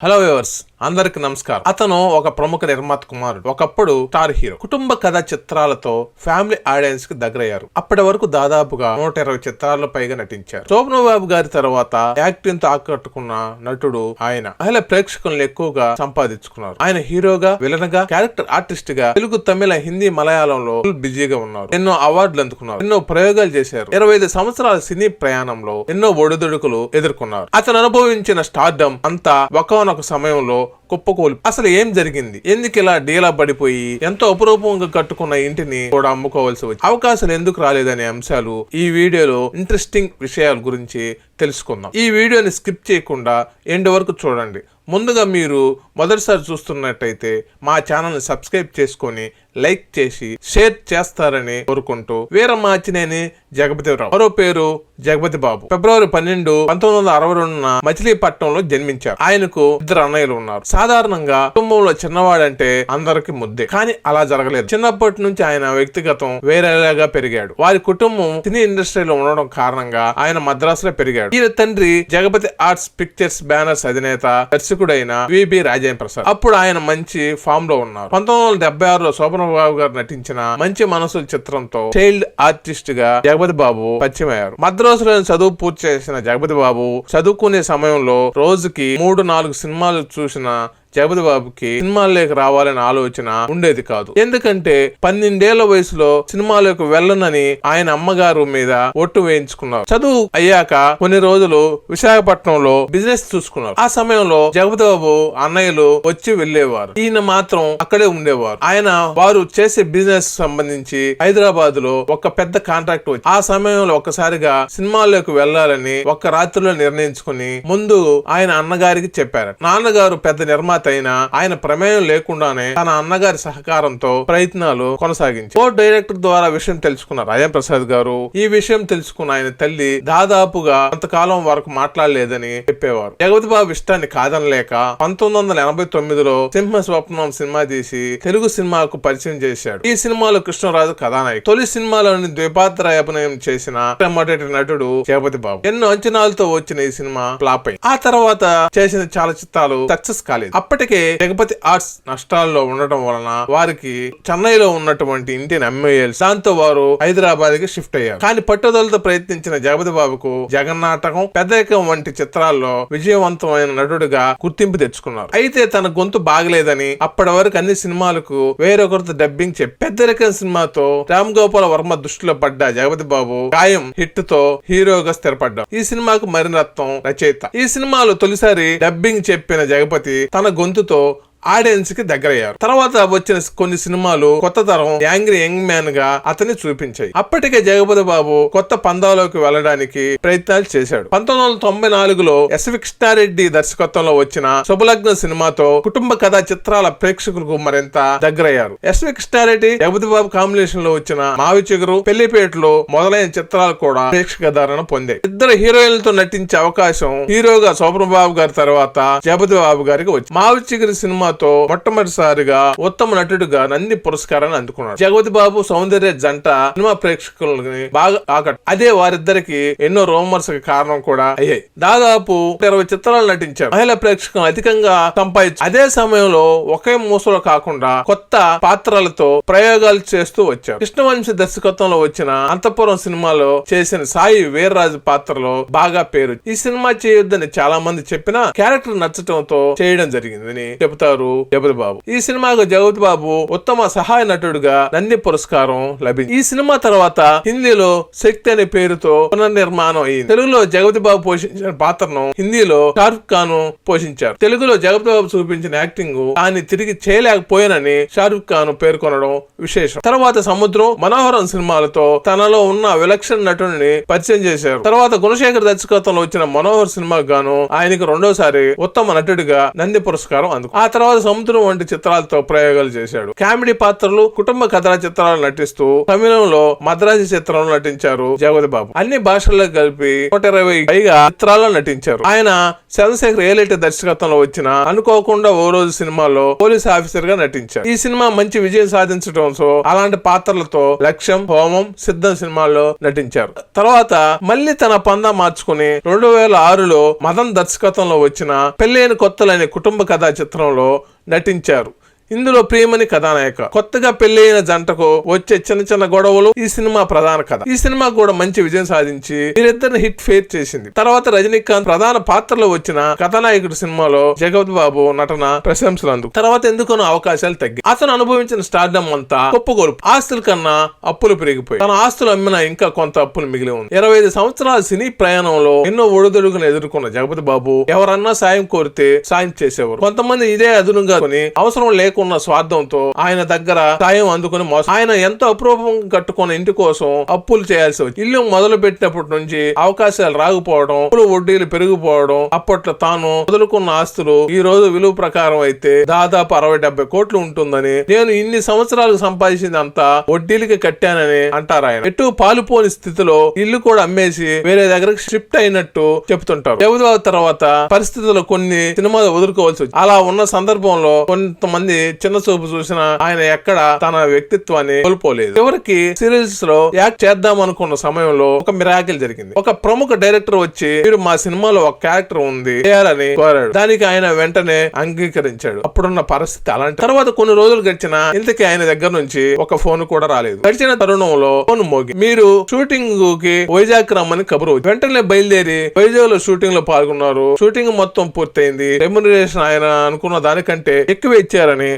Hello viewers అందరికి నమస్కారం. అతను ఒక ప్రముఖ నిర్మాత కుమారుడు. ఒకప్పుడు స్టార్ హీరో. కుటుంబ కథ చిత్రాలతో ఫ్యామిలీ ఆడియన్స్కి దగ్గరయ్యారు. అప్పటి వరకు దాదాపుగా నూట ఇరవై చిత్రాల్లో పైగా నటించారు. శోభను బాబు గారి తర్వాత యాక్టింగ్తో ఆకట్టుకున్న నటుడు ఆయన. మహిళ ప్రేక్షకులను ఎక్కువగా సంపాదించుకున్నారు. ఆయన హీరోగా విలన్గా క్యారెక్టర్ ఆర్టిస్ట్గా తెలుగు తమిళ హిందీ మలయాళంలో బిజీగా ఉన్నారు. ఎన్నో అవార్డులు అందుకున్నారు. ఎన్నో ప్రయోగాలు చేశారు. ఇరవై ఐదు సంవత్సరాల సినీ ప్రయాణంలో ఎన్నో ఒడిదుడుకులు ఎదుర్కొన్నారు. అతను అనుభవించిన స్టార్డమ్ అంతా ఒకనొక సమయంలో So కుప్పకూలి. అసలు ఏం జరిగింది? ఎందుకు ఇలా డీలా పడిపోయి ఎంతో అపురూపంగా కట్టుకున్న ఇంటిని కూడా అమ్ముకోవాల్సి వచ్చి అవకాశాలు ఎందుకు రాలేదనే అంశాలు ఈ వీడియోలో ఇంట్రెస్టింగ్ విషయాల గురించి తెలుసుకుందాం. ఈ వీడియోని స్కిప్ చేయకుండా ఎండ్ వరకు చూడండి. ముందుగా మీరు మొదటిసారి చూస్తున్నట్టయితే మా ఛానల్ని సబ్స్క్రైబ్ చేసుకొని లైక్ చేసి షేర్ చేస్తారని కోరుకుంటూ వీరమాచినేని జగపతిరావు మరో పేరు జగపతి బాబు. ఫిబ్రవరి పన్నెండు పంతొమ్మిది వందల అరవై రెండున మచిలీపట్నంలో జన్మించారు. ఆయనకు ఇద్దరు అన్నయ్యలు ఉన్నారు. సాధారణంగా కుటుంబంలో చిన్నవాడంటే అందరికి ముద్దే. కానీ అలా జరగలేదు. చిన్నప్పటి నుంచి ఆయన వ్యక్తిగతం వేరేలాగా పెరిగాడు. వారి కుటుంబం సినీ ఇండస్ట్రీలో ఉండడం కారణంగా ఆయన మద్రాసులో పెరిగాడు. ఈయన తండ్రి జగపతి ఆర్ట్స్ పిక్చర్స్ బ్యానర్స్ అధినేత దర్శకుడైన విబి రాజేంద్ర ప్రసాద్. అప్పుడు ఆయన మంచి ఫామ్లో ఉన్నారు. పంతొమ్మిది వందల డెబ్బై ఆరులో శోభన బాబు గారు నటించిన మంచి మనసుల చిత్రంతో చైల్డ్ ఆర్టిస్ట్గా జగపతి బాబు పరిచయం మద్రాసులో చదువు పూర్తి చేసిన జగపతి బాబు చదువుకునే సమయంలో రోజుకి మూడు నాలుగు సినిమాలు చూసిన జగపతి బాబుకి సినిమాల్లోకి రావాలనే ఆలోచన ఉండేది కాదు. ఎందుకంటే పన్నెండేళ్ళ వయసులో సినిమాలోకి వెళ్ళనని ఆయన అమ్మగారు మీద ఒట్టు వేయించుకున్నారు. చదువు అయ్యాక కొన్ని రోజులు విశాఖపట్నంలో బిజినెస్ చూసుకున్నారు. ఆ సమయంలో జగపతి బాబు అన్నయ్యలు వచ్చి వెళ్ళేవారు ఈయన మాత్రం అక్కడే ఉండేవారు. ఆయన వారు చేసే బిజినెస్ సంబంధించి హైదరాబాద్లో ఒక పెద్ద కాంట్రాక్ట్ వచ్చి ఆ సమయంలో ఒక్కసారిగా సినిమాల్లోకి వెళ్ళాలని ఒక్క రాత్రిలో నిర్ణయించుకుని ముందు ఆయన అన్నగారికి చెప్పారు నాన్నగారు పెద్ద నిర్మాత అయినా ఆయన ప్రమేయం లేకుండానే తన అన్నగారి సహకారంతో ప్రయత్నాలు కొనసాగించారు కోర్ట్ డైరెక్టర్ ద్వారా విషయం తెలుసుకున్న రాజా ప్రసాద్ గారు ఈ విషయం తెలుసుకున్న ఆయన తల్లి దాదాపుగా కొంతకాలం వరకు మాట్లాడలేదని చెప్పేవారు. జగపతి బాబు ఇష్టాన్ని కాదనలేక పంతొమ్మిది వందల ఎనభై తొమ్మిదిలో సింహ స్వప్నం సినిమా తీసి తెలుగు సినిమాకు పరిచయం చేశాడు. ఈ సినిమాలో కృష్ణరాజు కథానాయకు తొలి సినిమాలోని ద్విపాత్ర అభినయం చేసిన మొదటి నటుడు జగపతి బాబు ఎన్నో అంచనాలతో వచ్చిన ఈ సినిమా ఫ్లాప్ అయింది. ఆ తర్వాత చేసిన చాలా చిత్రాలు సక్సెస్ కాలేదు. అప్పటికే జగపతి ఆర్ట్స్ నష్టాల్లో ఉండటం వలన వారికి చెన్నైలో ఉన్నటువంటి ఇంటిని అమ్మేయాలి దాంతో వారు హైదరాబాద్కి షిఫ్ట్ అయ్యారు. కానీ పట్టుదలతో ప్రయత్నించిన జగపతి బాబుకు జగన్నాటకం పెద్దకం వంటి చిత్రాల్లో విజయవంతమైన నటుడిగా గుర్తింపు తెచ్చుకున్నారు. అయితే తన గొంతు బాగలేదని అప్పటి వరకు అన్ని సినిమాలకు వేరొకరితో డబ్బింగ్ చెప్పి పెద్దరికం సినిమాతో రామ్ గోపాల్ వర్మ దృష్టిలో పడ్డ జగపతి బాబు గాయం హిట్తో హీరోగా స్థిరపడ్డారు ఈ సినిమాకు మరినత్వం రచయిత. ఈ సినిమాలో తొలిసారి డబ్బింగ్ చెప్పిన జగపతి తన గొంతుతో ఆడియన్స్కి దగ్గరయ్యారు. తర్వాత వచ్చిన కొన్ని సినిమాలు కొత్త తరం యాంగ్రీ యంగ్ మ్యాన్గా అతన్ని చూపించాయి. అప్పటికే జగపతి బాబు కొత్త పందాలోకి వెళ్ళడానికి ప్రయత్నాలు చేశాడు. పంతొమ్మిది వందల తొంభై నాలుగులో ఎస్ కృష్ణారెడ్డి దర్శకత్వంలో వచ్చిన శుభలగ్న సినిమాతో కుటుంబ కథా చిత్రాల ప్రేక్షకులకు మరింత దగ్గరయ్యారు. ఎస్ కృష్ణారెడ్డి జగపతి బాబు కాంబినేషన్లో వచ్చిన మావి చిగురు పెళ్ళిపేటలో మొదలైన చిత్రాలు కూడా ప్రేక్షక ధారణ పొందాయి. ఇద్దరు హీరోయిన్లతో నటించే అవకాశం హీరోగా శోభన బాబు గారి తర్వాత జగపతి బాబు గారికి వచ్చింది. మావి చిగురు సినిమాతో మొట్టమొదటిసారిగా ఉత్తమ నటుడిగా నంది పురస్కారాన్ని అందుకున్నాడు. జగపతి బాబు సౌందర్య జంట సినిమా ప్రేక్షకులని బాగా ఆకట్ అదే వారిద్దరికి ఎన్నో రోమర్స్ కారణం కూడా అయ్యాయి. దాదాపు ఇరవై చిత్రాలు నటించారు. మహిళా ప్రేక్షకులు అధికంగా సంపాదించారు అదే సమయంలో ఒకే మూసలో కాకుండా కొత్త పాత్రలతో ప్రయోగాలు చేస్తూ వచ్చారు. కృష్ణవంశీ దర్శకత్వంలో వచ్చిన అంతపురం సినిమాలో చేసిన సాయి వీర్రాజు పాత్రలో బాగా పేరు. ఈ సినిమా చేయొద్దని చాలా మంది చెప్పినా క్యారెక్టర్ నచ్చటంతో చేయడం జరిగిందని చెబుతారు. జగపతి బాబు? ఈ సినిమాకు జగపతి బాబు ఉత్తమ సహాయ నటుడుగా నంది పురస్కారం లభించింది. ఈ సినిమా తర్వాత హిందీలో శక్తి అనే పేరుతో పునర్నిర్మాణం అయింది. తెలుగులో జగపతి బాబు పోషించిన పాత్రను హిందీలో షారుఖ్ ఖాన్ పోషించారు. తెలుగులో జగపతి బాబు చూపించిన యాక్టింగ్ ఆయన తిరిగి చేయలేకపోయానని షారుఖ్ ఖాన్ పేర్కొనడం విశేషం. తర్వాత సముద్రం మనోహరం సినిమాలతో తనలో ఉన్న విలక్షణ నటుడిని పరిచయం చేశారు. తర్వాత గుణశేఖర్ దర్శకత్వంలో వచ్చిన మనోహర్ సినిమాకు గాను ఆయనకు రెండోసారి ఉత్తమ నటుడిగా నంది పురస్కారం అందుకు ఆ తర్వాత సముద్రం వంటి చిత్రాలతో ప్రయోగాలు చేశాడు. కామెడీ పాత్రలు కుటుంబ కథల చిత్రాలు నటిస్తూ తమిళంలో మద్రాసి చిత్రంలో నటించారు జగపతి బాబు. అన్ని భాషల్లో కలిపి నూట ఇరవై పైగా చిత్రాల్లో నటించారు. ఆయన చంద్రశేఖర్ ఏలేటి దర్శకత్వంలో వచ్చిన అనుకోకుండా ఓ రోజు సినిమాలో పోలీస్ ఆఫీసర్గా నటించారు ఈ సినిమా మంచి విజయం సాధించడంతో అలాంటి పాత్రలతో లక్ష్యం హోమం సిద్ధం సినిమాల్లో నటించారు. తర్వాత మళ్ళీ తన పందా మార్చుకుని రెండు వేల ఆరులో మదన్ దర్శకత్వంలో వచ్చిన పెళ్ళైన కొత్తలనే కుటుంబ కథా చిత్రంలో నటించారు. ఇందులో ప్రేమని కథానాయక. కొత్తగా పెళ్ళైన జంటకు వచ్చే చిన్న చిన్న గొడవలు ఈ సినిమా ప్రధాన కథ. ఈ సినిమా కూడా మంచి విజయం సాధించి వీరిద్దరిని హిట్ ఫేర్ చేసింది. తర్వాత రజనీకాంత్ ప్రధాన పాత్రలో వచ్చిన కథానాయకుడు సినిమాలో జగపతి బాబు నటన ప్రశంసలు అందుకు తర్వాత ఎందుకనో అవకాశాలు తగ్గి. అతను అనుభవించిన స్టార్డమ్ అంతా కుప్పగొలుపు ఆస్తుల కన్నా అప్పులు పెరిగిపోయి తన ఆస్తులు అమ్మిన ఇంకా కొంత అప్పులు మిగిలి ఉంది. ఇరవై ఐదు సంవత్సరాల సినీ ప్రయాణంలో ఎన్నో ఒడిదుడుకును ఎదుర్కొన్న జగపతి బాబు ఎవరన్నా సాయం కోరితే సాయం చేసేవారు. కొంతమంది ఇదే అదునుగా అవసరం లేకుండా స్వార్థంతో ఆయన దగ్గర సాయం అందుకుని మోసం ఆయన ఎంతో అప్రూపం కట్టుకున్న ఇంటి కోసం అప్పులు చేయాల్సి వచ్చి ఇల్లు మొదలు పెట్టినప్పటి నుంచి అవకాశాలు రాకపోవడం అప్పులు వడ్డీలు పెరిగిపోవడం అప్పట్లో తాను వదులుకున్న ఆస్తులు ఈ రోజు విలువ ప్రకారం అయితే దాదాపు అరవై డెబ్బై కోట్లు ఉంటుందని నేను ఇన్ని సంవత్సరాలు సంపాదించింది అంతా వడ్డీలకి కట్టానని అంటారు ఆయన. ఎటు పాలుపోని స్థితిలో ఇల్లు కూడా అమ్మేసి వేరే దగ్గరకు షిఫ్ట్ అయినట్టు చెప్తుంటారు దేవదావ తర్వాత పరిస్థితుల్లో కొన్ని సినిమాలు వదులుకోవాల్సి వచ్చింది అలా ఉన్న సందర్భంలో కొంతమంది చిన్న చూపు చూసిన ఆయన ఎక్కడ తన వ్యక్తిత్వాన్ని కోల్పోలేదు. చివరికి సిరీస్లో యాక్ట్ చేద్దాం అనుకున్న సమయంలో ఒక మిరాకిల్ జరిగింది. ఒక ప్రముఖ డైరెక్టర్ వచ్చి మీరు మా సినిమాలో ఒక క్యారెక్టర్ ఉంది చేయాలని కోరాడు. దానికి ఆయన వెంటనే అంగీకరించాడు. అప్పుడున్న పరిస్థితి అలాంటి తర్వాత కొన్ని రోజులు గడిచిన ఇంతకీ ఆయన దగ్గర నుంచి ఒక ఫోన్ కూడా రాలేదు. గడిచిన తరుణంలో ఫోన్ మోగి మీరు షూటింగ్కి వైజాగ్ రమ్మని కబురు వెంటనే బయలుదేరి వైజాగ్లో షూటింగ్లో పాల్గొన్నారు. షూటింగ్ మొత్తం పూర్తయింది. రెమ్యునరేషన్ ఆయన అనుకున్న దానికంటే ఎక్కువ ఇచ్చారని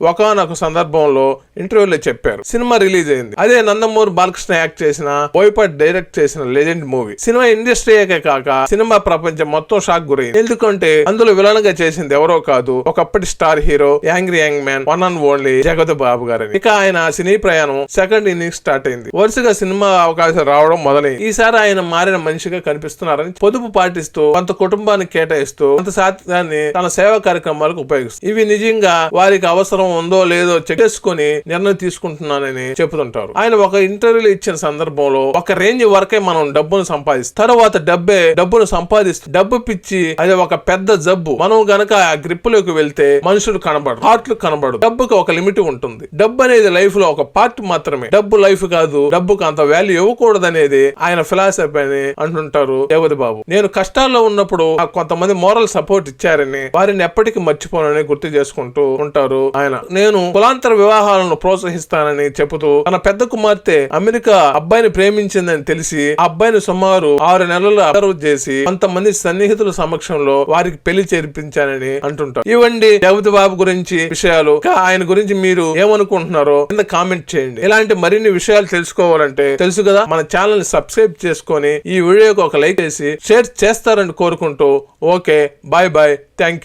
ఒకనొక సందర్భంలో ఇంటర్వ్యూలో చెప్పారు. సినిమా రిలీజ్ అయింది. అదే నందమూరి బాలకృష్ణ యాక్ట్ చేసిన బోయపాటి డైరెక్ట్ చేసిన లెజెండ్ మూవీ. సినిమా ఇండస్ట్రీయే కాక సినిమా ప్రపంచం మొత్తం షాక్ గురైంది. ఎందుకంటే అందులో విలన్గా చేసింది ఎవరో కాదు ఒకప్పటి star hero angry young man one and only Jagapathi Babu గారని. ఇక ఆయన సినీ ప్రయాణం సెకండ్ ఇన్నింగ్ స్టార్ట్ అయింది. వరుసగా సినిమా అవకాశాలు రావడం మొదలైంది. ఈసారి ఆయన మారిన మనిషిగా కనిపిస్తున్నారని పొదుపు పాటిస్తూ కొంత కుటుంబానికి కేటాయిస్తూ కొంత సాధ్యాన్ని తన సేవా కార్యక్రమాలకు ఉపయోగిస్తుంది ఇవి నిజంగా వారికి అవసరం ఉందో లేదో చెక్ చేసుకుని నిర్ణయం తీసుకుంటున్నానని చెబుతుంటారు. ఆయన ఒక ఇంటర్వ్యూలో ఇచ్చిన సందర్భంలో ఒక రేంజ్ వరకే మనం డబ్బును సంపాదిస్తాం తర్వాత డబ్బే డబ్బును సంపాదిస్తూ డబ్బు పిచ్చి అది ఒక పెద్ద జబ్బు. మనం గనక ఆ గ్రిప్లోకి వెళ్తే మనుషులు కనబడు హార్ట్లు కనబడు డబ్బుకి ఒక లిమిట్ ఉంటుంది. డబ్బు అనేది లైఫ్లో ఒక పార్ట్ మాత్రమే. డబ్బు లైఫ్ కాదు డబ్బుకు అంత వాల్యూ ఇవ్వకూడదు అనేది ఆయన ఫిలాసఫీ అని అంటుంటారు దేవది బాబు. నేను కష్టాల్లో ఉన్నప్పుడు కొంతమంది మోరల్ సపోర్ట్ ఇచ్చారని వారిని ఎప్పటికీ మర్చిపోనని గుర్తు చేసుకుంటూ ఉంటారు ఆయన నేను కులాంతర వివాహాలను ప్రోత్సహిస్తానని చెబుతూ తన పెద్ద కుమార్తె అమెరికా అబ్బాయిని ప్రేమించిందని తెలిసి ఆ అబ్బాయిని సుమారు ఆరు నెలలు అబ్జర్వ్ చేసి కొంతమంది సన్నిహితుల సమక్షంలో వారికి పెళ్ళి చేర్పించానని అంటుంటారు. ఇవ్వండి జగపతి బాబు గురించి విషయాలు. ఇంకా ఆయన గురించి మీరు ఏమనుకుంటున్నారో కింద కామెంట్ చేయండి. ఇలాంటి మరిన్ని విషయాలు తెలుసుకోవాలంటే తెలుసు కదా మన ఛానల్ని సబ్స్క్రైబ్ చేసుకొని ఈ వీడియోకి ఒక లైక్ చేసి షేర్ చేస్తారని కోరుకుంటూ okay bye bye thank you.